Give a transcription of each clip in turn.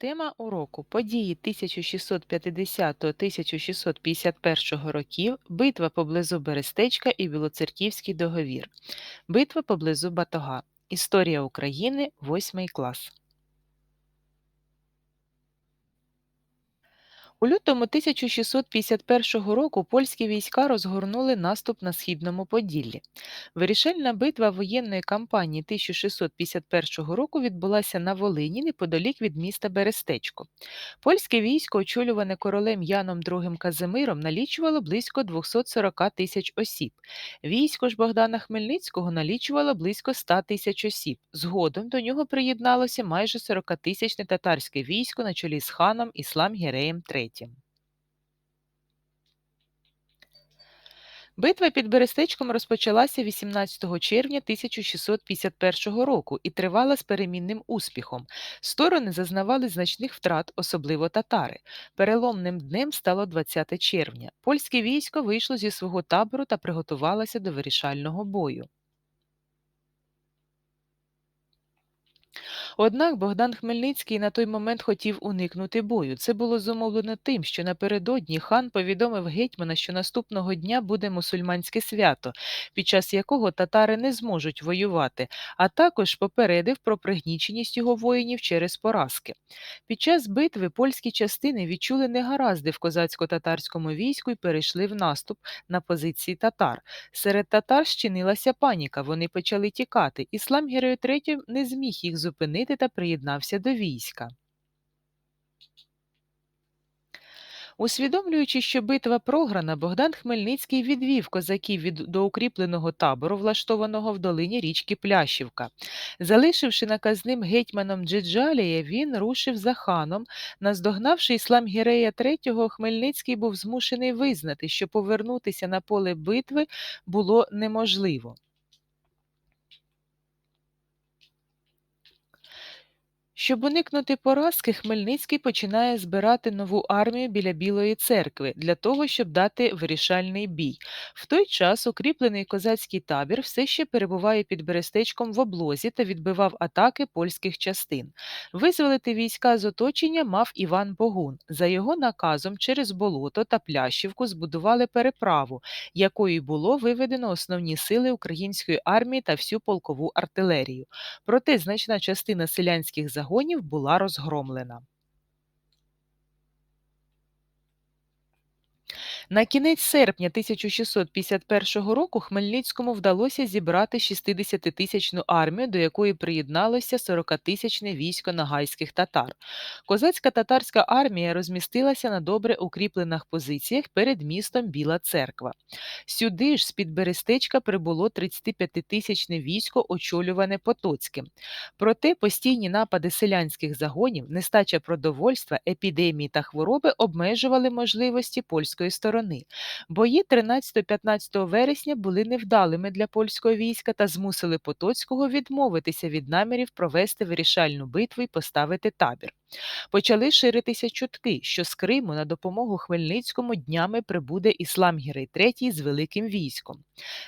Тема уроку події 1650-1651 років, битва поблизу Берестечка і Білоцерківський договір, битва поблизу Батога. Історія України, 8 клас. У лютому 1651 року польські війська розгорнули наступ на східному Поділлі. Вирішальна битва воєнної кампанії 1651 року відбулася на Волині неподалік від міста Берестечко. Польське військо, очолюване королем Яном II Казимиром, налічувало близько 240 тисяч осіб. Військо ж Богдана Хмельницького налічувало близько 100 тисяч осіб. Згодом до нього приєдналося майже 40-тисячне татарське військо на чолі з ханом Іслам Гіреєм III. Битва під Берестечком розпочалася 18 червня 1651 року і тривала з перемінним успіхом. Сторони зазнавали значних втрат, особливо татари. Переломним днем стало 20 червня. Польське військо вийшло зі свого табору та приготувалося до вирішального бою. Однак Богдан Хмельницький на той момент хотів уникнути бою. Це було зумовлено тим, що напередодні хан повідомив гетьмана, що наступного дня буде мусульманське свято, під час якого татари не зможуть воювати, а також попередив про пригніченість його воїнів через поразки. Під час битви польські частини відчули негаразди в козацько-татарському війську і перейшли в наступ на позиції татар. Серед татар щинилася паніка, вони почали тікати. Іслам Герою III не зміг їх зупинити та приєднався до війська. Усвідомлюючи, що битва програна, Богдан Хмельницький відвів козаків від до укріпленого табору, влаштованого в долині річки Плящівка. Залишивши наказним гетьманом Джиджалія, він рушив за ханом. Наздогнавши іслам Гірея III, Хмельницький був змушений визнати, що повернутися на поле битви було неможливо. Щоб уникнути поразки, Хмельницький починає збирати нову армію біля Білої церкви для того, щоб дати вирішальний бій. В той час укріплений козацький табір все ще перебуває під Берестечком в облозі та відбивав атаки польських частин. Визволити війська з оточення мав Іван Богун. За його наказом через болото та Плящівку збудували переправу, якою було виведено основні сили української армії та всю полкову артилерію. Проте значна частина селянських загонів загонів була розгромлена. На кінець серпня 1651 року Хмельницькому вдалося зібрати 60-тисячну армію, до якої приєдналося 40-тисячне військо нагайських татар. Козацька татарська армія розмістилася на добре укріплених позиціях перед містом Біла Церква. Сюди ж з-під Берестечка прибуло 35-тисячне військо, очолюване Потоцьким. Проте постійні напади селянських загонів, нестача продовольства, епідемії та хвороби обмежували можливості польської сторони сторони. Бої 13-15 вересня були невдалими для польського війська та змусили Потоцького відмовитися від намірів провести вирішальну битву і поставити табір. Почали ширитися чутки, що з Криму на допомогу Хмельницькому днями прибуде Іслам Гірей III з великим військом.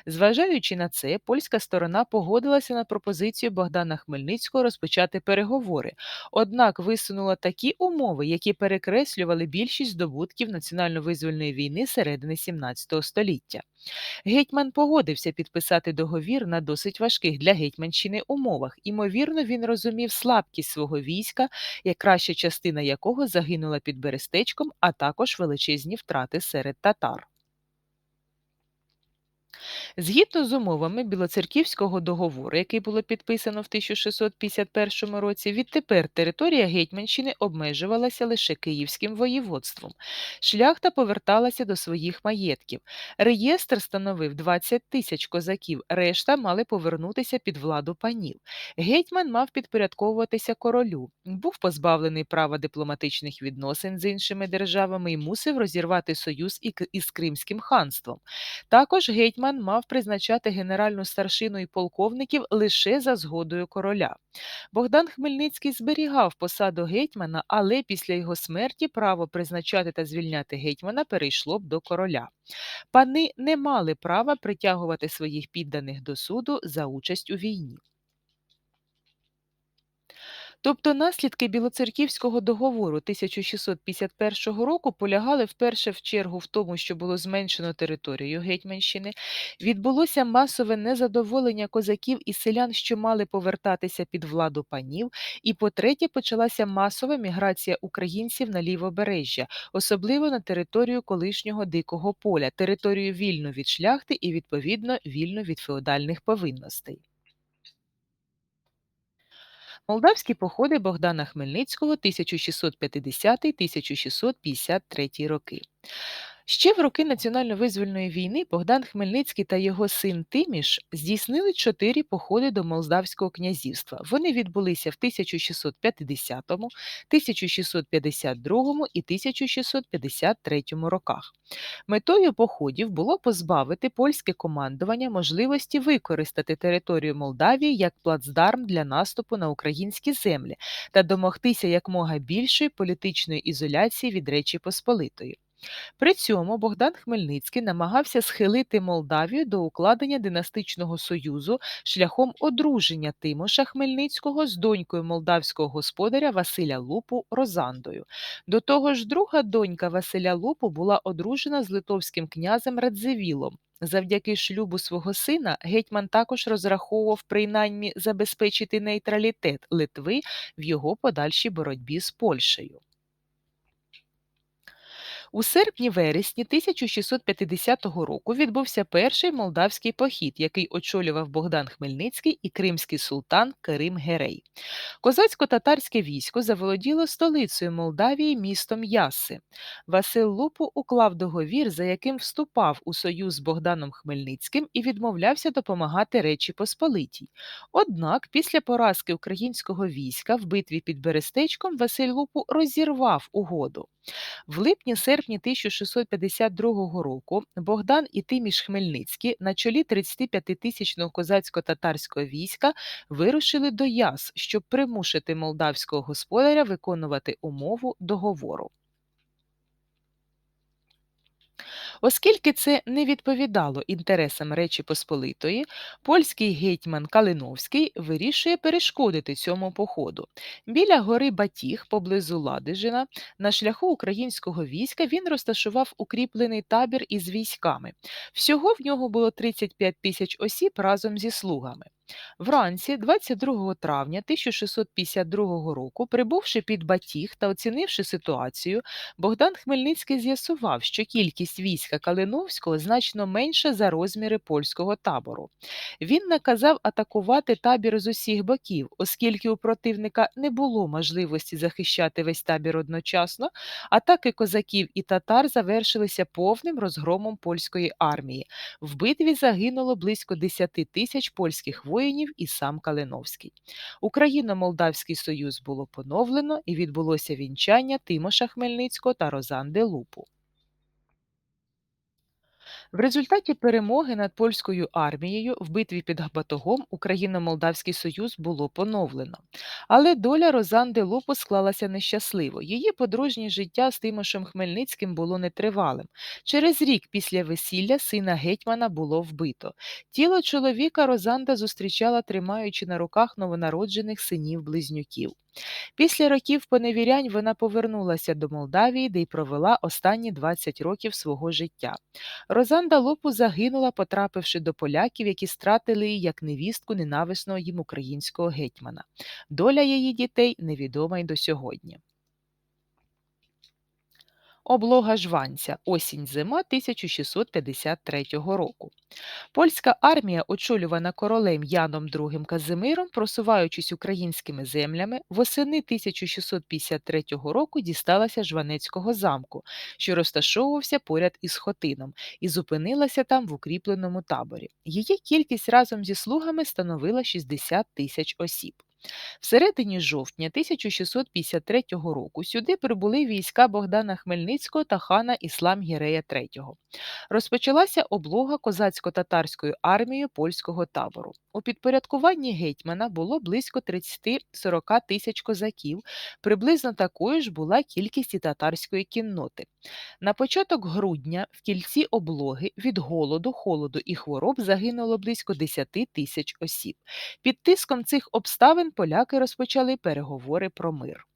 Зважаючи на це, польська сторона погодилася на пропозицію Богдана Хмельницького розпочати переговори, однак висунула такі умови, які перекреслювали більшість здобутків національно-визвольної війни середини XVII століття. Гетьман погодився підписати договір на досить важких для Гетьманщини умовах. Імовірно, він розумів слабкість свого війська, як краща частина якого загинула під Берестечком, а також величезні втрати серед татар. Згідно з умовами Білоцерківського договору, який було підписано в 1651 році, відтепер територія Гетьманщини обмежувалася лише Київським воєводством. Шляхта поверталася до своїх маєтків. Реєстр становив 20 тисяч козаків, решта мали повернутися під владу панів. Гетьман мав підпорядковуватися королю, був позбавлений права дипломатичних відносин з іншими державами і мусив розірвати союз із Кримським ханством. Також гетьман мав призначати генеральну старшину і полковників лише за згодою короля. Богдан Хмельницький зберігав посаду гетьмана, але після його смерті право призначати та звільняти гетьмана перейшло б до короля. Пани не мали права притягувати своїх підданих до суду за участь у війні. Тобто наслідки Білоцерківського договору 1651 року полягали вперше в чергу в тому, що було зменшено територію Гетьманщини, відбулося масове незадоволення козаків і селян, що мали повертатися під владу панів, і по-третє, почалася масова міграція українців на лівобережжя, особливо на територію колишнього дикого поля, територію вільну від шляхти і відповідно вільну від феодальних повинностей. Молдавські походи Богдана Хмельницького 1650-1653 роки. Ще в роки національно-визвольної війни Богдан Хмельницький та його син Тиміш здійснили чотири походи до Молдавського князівства. Вони відбулися в 1650, 1652 і 1653 роках. Метою походів було позбавити польське командування можливості використати територію Молдавії як плацдарм для наступу на українські землі та домогтися якмога більшої політичної ізоляції від Речі Посполитої. При цьому Богдан Хмельницький намагався схилити Молдавію до укладення династичного союзу шляхом одруження Тимоша Хмельницького з донькою молдавського господаря Василя Лупу Розандою. До того ж, друга донька Василя Лупу була одружена з литовським князем Радзивілом. Завдяки шлюбу свого сина гетьман також розраховував принаймні забезпечити нейтралітет Литви в його подальшій боротьбі з Польщею. У серпні-вересні 1650 року відбувся перший молдавський похід, який очолював Богдан Хмельницький і кримський султан Керим Герей. Козацько-татарське військо заволоділо столицею Молдавії містом Яси. Васил Лупу уклав договір, за яким вступав у союз з Богданом Хмельницьким і відмовлявся допомагати Речі Посполитій. Однак, після поразки українського війська в битві під Берестечком Василь Лупу розірвав угоду. В липні-серпні 1652 року Богдан і Тиміш Хмельницький на чолі 35-тисячного козацько-татарського війська вирушили до Яс, щоб примусити молдавського господаря виконувати умову договору. Оскільки це не відповідало інтересам Речі Посполитої, польський гетьман Калиновський вирішує перешкодити цьому походу. Біля гори Батіг, поблизу Ладижина, на шляху українського війська він розташував укріплений табір із військами. Всього в нього було 35 тисяч осіб разом зі слугами. Вранці, 22 травня 1652 року, прибувши під Батіг та оцінивши ситуацію, Богдан Хмельницький з'ясував, що кількість війська Калиновського значно менша за розміри польського табору. Він наказав атакувати табір з усіх боків, оскільки у противника не було можливості захищати весь табір одночасно, атаки козаків і татар завершилися повним розгромом польської армії. В битві загинуло близько 10 тисяч польських воїнів воїнів і сам Калиновський. Україно-Молдавський союз було поновлено і відбулося вінчання Тимоша Хмельницького та Розанди Лупу. В результаті перемоги над польською армією в битві під Батогом Україно-Молдавський Союз було поновлено. Але доля Розанди Лупу склалася нещасливо. Її подружнє життя з Тимошем Хмельницьким було нетривалим. Через рік після весілля сина гетьмана було вбито. Тіло чоловіка Розанда зустрічала, тримаючи на руках новонароджених синів близнюків. Після років поневірянь вона повернулася до Молдавії, де й провела останні 20 років свого життя. Розанда Лопу загинула, потрапивши до поляків, які стратили її як невістку ненависного їм українського гетьмана. Доля її дітей невідома й до сьогодні. Облога жванця осінь зима 1653 року. Польська армія, очолювана королем Яном II Казимиром, просуваючись українськими землями, восени 1653 року дісталася Жванецького замку, що розташовувався поряд із Хотином, і зупинилася там в укріпленому таборі. Її кількість разом зі слугами становила 60 тисяч осіб. В середині жовтня 1653 року сюди прибули війська Богдана Хмельницького та хана Іслам Гірея III. Розпочалася облога козацько-татарською армією польського табору. У підпорядкуванні гетьмана було близько 30-40 тисяч козаків, приблизно такою ж була кількість і татарської кінноти. На початок грудня в кільці облоги від голоду, холоду і хвороб загинуло близько 10 тисяч осіб. Під тиском цих обставин поляки розпочали переговори про мир.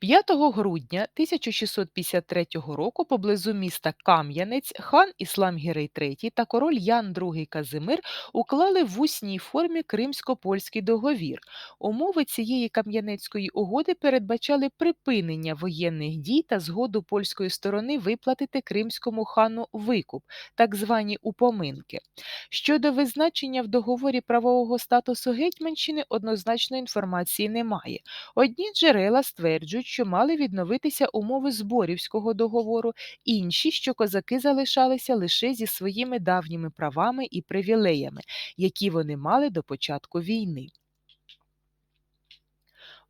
5 грудня 1653 року поблизу міста Кам'янець хан Іслам Гірей III та король Ян II Казимир уклали в усній формі Кримсько-польський договір. Умови цієї кам'янецької угоди передбачали припинення воєнних дій та згоду польської сторони виплатити кримському хану викуп, так звані упоминки. Щодо визначення в договорі правового статусу Гетьманщини, однозначної інформації немає. Одні джерела стверджують, що мали відновитися умови зборівського договору, інші, що козаки залишалися лише зі своїми давніми правами і привілеями, які вони мали до початку війни.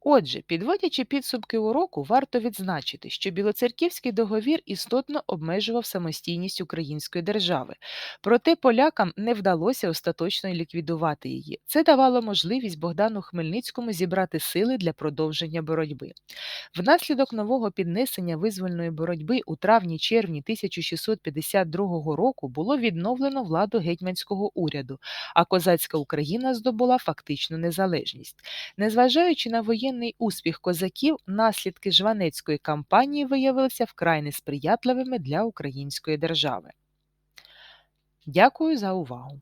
Отже, підводячи підсумки уроку, варто відзначити, що Білоцерківський договір істотно обмежував самостійність української держави, проте полякам не вдалося остаточно ліквідувати її. Це давало можливість Богдану Хмельницькому зібрати сили для продовження боротьби. Внаслідок нового піднесення визвольної боротьби у травні-червні 1652 року було відновлено владу гетьманського уряду, а козацька Україна здобула фактичну незалежність. Незважаючи на воєнний успіх козаків, наслідки Жванецької кампанії виявилися вкрай несприятливими для української держави. Дякую за увагу!